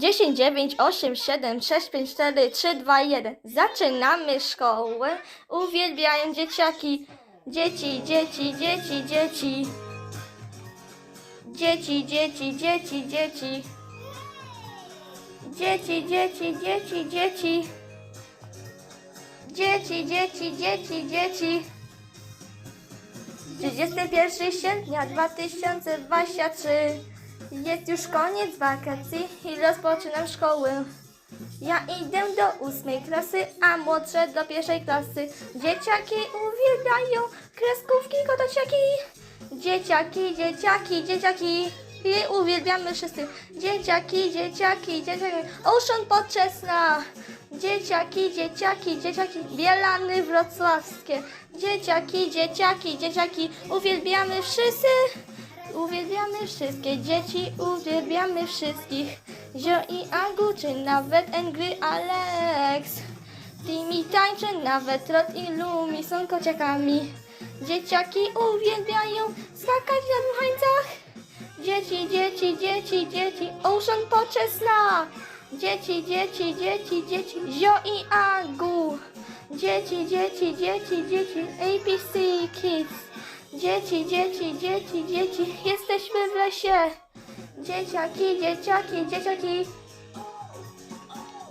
10, 9, 8, 7, 6, 5, 4, 3, 2, 1. Zaczynamy szkołę. Uwielbiają dzieciaki. Dzieci, dzieci, dzieci, dzieci. Dzieci, dzieci, dzieci, dzieci. Dzieci, dzieci, dzieci, dzieci. Dzieci, dzieci, dzieci, dzieci. 31 sierpnia 2023 Jest już koniec wakacji i rozpoczynam szkołę. Ja idę do ósmej klasy, a młodsze do pierwszej klasy. Dzieciaki uwielbiają kreskówki, kotociaki. Dzieciaki, dzieciaki, dzieciaki. I uwielbiamy wszyscy. Dzieciaki, dzieciaki, dzieciaki. Ocean Podczesna. Dzieciaki, dzieciaki, dzieciaki. Bielany Wrocławskie. Dzieciaki, dzieciaki, dzieciaki. Uwielbiamy wszyscy. Uwielbiamy wszystkie dzieci, uwielbiamy wszystkich. Zio i Agu, czy nawet Angry Alex. Timmy tańczy, nawet Rod i Lumi są kociakami. Dzieciaki uwielbiają skakać na dmuchańcach. Dzieci, dzieci, dzieci, dzieci, Ocean Poczesna. Dzieci, dzieci, dzieci, dzieci, Zio i Agu. Dzieci, dzieci, dzieci, dzieci, APC Kids. Dzieci, dzieci, dzieci, dzieci, jesteśmy w lesie. Dzieciaki, dzieciaki, dzieciaki.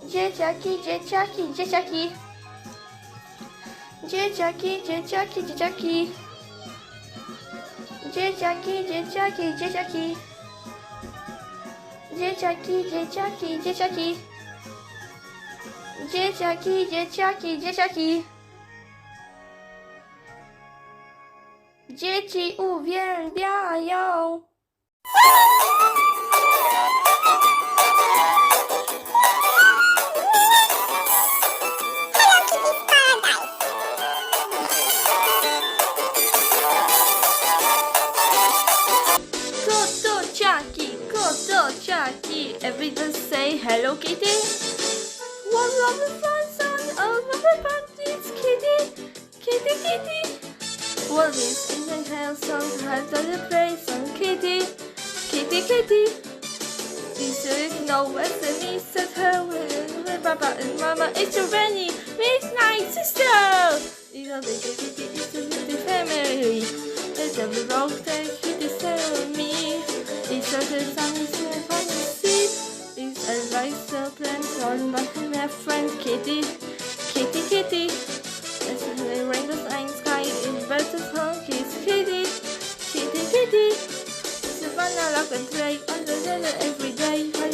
Dzieciaki, dzieciaki, dzieciaki. Dzieciaki, dzieciaki, dzieciaki. Dzieciaki, dzieciaki, dzieciaki. Dzieciaki, dzieciaki, dzieciaki. Dzieciaki, dzieciaki, dzieciaki. Dzieci uwielbiają. Kotociaki, kotociaki. Everybody say hello, Kitty. One of the fun son of the party's Kitty, Kitty, Kitty. What is in the of song has does it play some kitty? Kitty kitty. This is no western me says her with Baba and Mama it's your Benny Miss my sister These are the kitty kitty family. It's a rock that kitty sell me. It's a good song it's a funny seat It's a nice plan on my friend kitty. and I love and play and I every day.